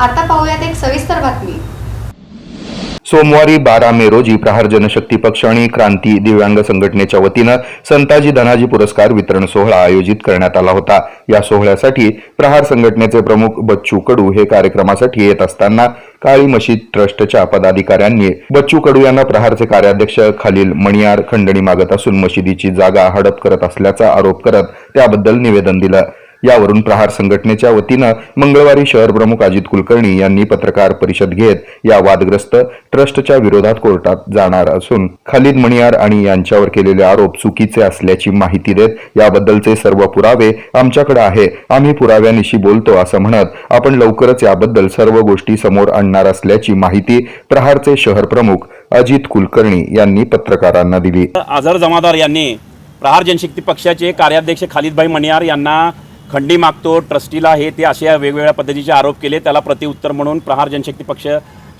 आता पाहूयात एक सविस्तर बातमी. सोमवारी बारा मे रोजी प्रहार जनशक्ती पक्ष आणि क्रांती दिव्यांग संघटनेच्या वतीनं संताजी धनाजी पुरस्कार वितरण सोहळा आयोजित करण्यात आला होता. या सोहळ्यासाठी प्रहार संघटनेचे प्रमुख बच्चू कडू हे कार्यक्रमासाठी येत असताना काळी मशीद ट्रस्टच्या पदाधिकाऱ्यांनी बच्चू कडू यांना प्रहारचे कार्याध्यक्ष खालील मणियार खंडणी मागत असून मशिदीची जागा हडप करत असल्याचा आरोप करत त्याबद्दल निवेदन दिलं. यावरून प्रहार संघटनेच्या वतीनं मंगळवारी शहर प्रमुख अजित कुलकर्णी यांनी पत्रकार परिषद घेत या वादग्रस्त ट्रस्टच्या विरोधात कोर्टात जाणार असून खालिद मणियार आणि यांच्यावर केलेले आरोप चुकीचे असल्याची माहिती देत याबद्दलचे सर्व पुरावे आमच्याकडे आहे. आम्ही पुराव्यानिशी बोलतो असं म्हणत आपण लवकरच याबद्दल सर्व गोष्टी समोर आणणार असल्याची माहिती प्रहारचे शहर प्रमुख अजित कुलकर्णी यांनी पत्रकारांना दिली. आझर जमादार यांनी प्रहार जनशक्ती पक्षाचे कार्याध्यक्ष खालिदभाई मणियार यांना खंडी मागतो ट्रस्टीला हे ते अशा वेगवेगळ्या पद्धतीचे आरोप केले. त्याला प्रतिउत्तर म्हणून प्रहार जनशक्ती पक्ष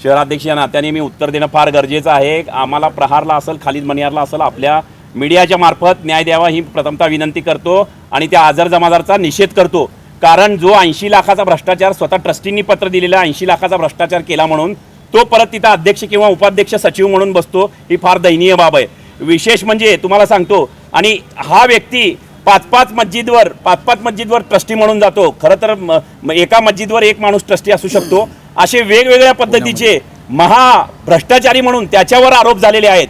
शहराध्यक्ष या नात्याने मी उत्तर देणं फार गरजेचं आहे. आम्हाला प्रहारला असेल खालिद मनियारला असेल आपल्या मीडियाच्या मार्फत न्याय द्यावा ही प्रथमता विनंती करतो आणि त्या आजार जमादारचा निषेध करतो. कारण जो ऐंशी लाखाचा भ्रष्टाचार स्वतः ट्रस्टींनी पत्र दिलेला ऐंशी लाखाचा भ्रष्टाचार केला म्हणून तो परत तिथं अध्यक्ष किंवा उपाध्यक्ष सचिव म्हणून बसतो ही फार दयनीय बाब आहे. विशेष म्हणजे तुम्हाला सांगतो आणि हा व्यक्ती पाच पाच मस्जिदवर पाच पाच मस्जिदवर ट्रस्टी म्हणून जातो. खरं तर म- एका मस्जिदवर एक माणूस ट्रस्टी असू शकतो. असे वेगवेगळ्या पद्धतीचे महा भ्रष्टाचारी म्हणून त्याच्यावर आरोप झालेले आहेत.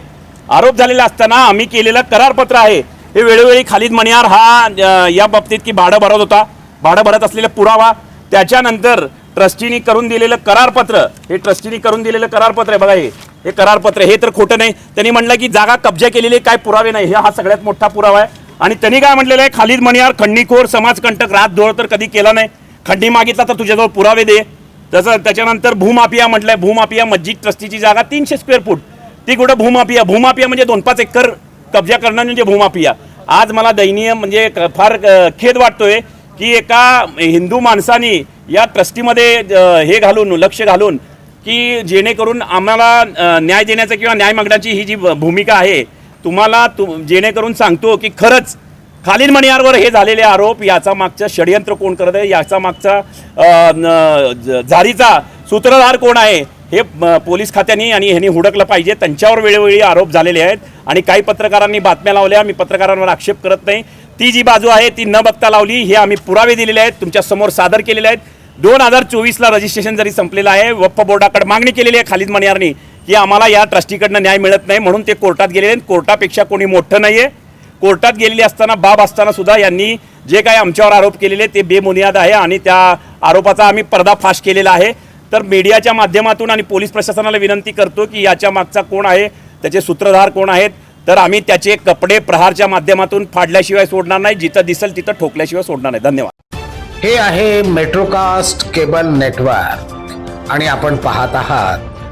आरोप झालेला असताना आम्ही केलेलं करारपत्र आहे. हे वेळोवेळी खालिद मणियार हा या बाबतीत की भाडं भरत होता. भाडं भरत असलेला पुरावा. त्याच्यानंतर ट्रस्टीनी करून दिलेलं करारपत्र हे ट्रस्टीनी करून दिलेलं करारपत्र आहे बघा हे. हे करारपत्र हे तर खोटं नाही. त्यांनी म्हणलं की जागा कब्जा केलेली काय पुरावे नाही. हे हा सगळ्यात मोठा पुरावा आहे. आणि त्यांनी काय म्हटलेलं आहे? खालिद मणियार खंडणीखोर समाजकंटक रात धोळ तर कधी केला नाही. खंडी मागितला तर तुझ्याजवळ पुरावे दे. तसं त्याच्यानंतर भूमाफिया म्हटलंय. भूमाफिया मस्जिद ट्रस्टीची जागा तीनशे स्क्वेअर फूट ती कुठं भूमाफिया? भूमाफिया म्हणजे दोन पाच एकर कब्जा करणं म्हणजे भूमाफिया. आज मला दयनीय म्हणजे फार खेद वाटतोय की एका हिंदू माणसानी या ट्रस्टीमध्ये हे घालून लक्ष घालून की जेणेकरून आम्हाला न्याय देण्याचं किंवा न्याय मागण्याची ही जी भूमिका आहे तुम्हाला तु जेणेकरून सांगतो की खरंच खालीद मणियारवर हे झालेले आरोप याचा मागचं षडयंत्र कोण करत आहे याचा मागचा झारीचा ज- सूत्रधार कोण आहे हे पोलीस खात्याने आणि ह्यांनी हुडकलं पाहिजे. त्यांच्यावर वेळोवेळी आरोप झालेले आहेत आणि काही पत्रकारांनी बातम्या लावल्या. मी पत्रकारांवर आक्षेप करत नाही. ती जी बाजू आहे ती न बघता लावली. हे आम्ही पुरावे दिलेले आहेत. तुमच्यासमोर सादर केलेले आहेत. दोन हजार चोवीसला रजिस्ट्रेशन जरी संपलेलं आहे वक्फ बोर्डाकडे मागणी केलेली आहे खालिद मणियारनी. की आम्हाला या ट्रस्टीकडनं न्याय मिळत नाही म्हणून ते कोर्टात गेलेले आहेत. कोर्टापेक्षा कोणी मोठं नाही आहे कोर्टात गेलेली असताना बाब असताना सुद्धा यांनी जे काही आमच्यावर आरोप केलेले ते बेबुनियाद आहे आणि त्या आरोपाचा आम्ही पर्दाफाश केलेला आहे. तर मीडियाच्या माध्यमातून आणि पोलीस प्रशासनाला विनंती करतो की याच्या मागचा कोण आहे त्याचे सूत्रधार कोण आहेत तर आम्ही त्याचे कपडे प्रहारच्या माध्यमातून फाडल्याशिवाय सोडणार नाही. जिथं दिसेल तिथं ठोकल्याशिवाय सोडणार नाही. धन्यवाद. हे आहे मेट्रोकास्ट केबल नेटवर्क आणि आपण पाहत आहात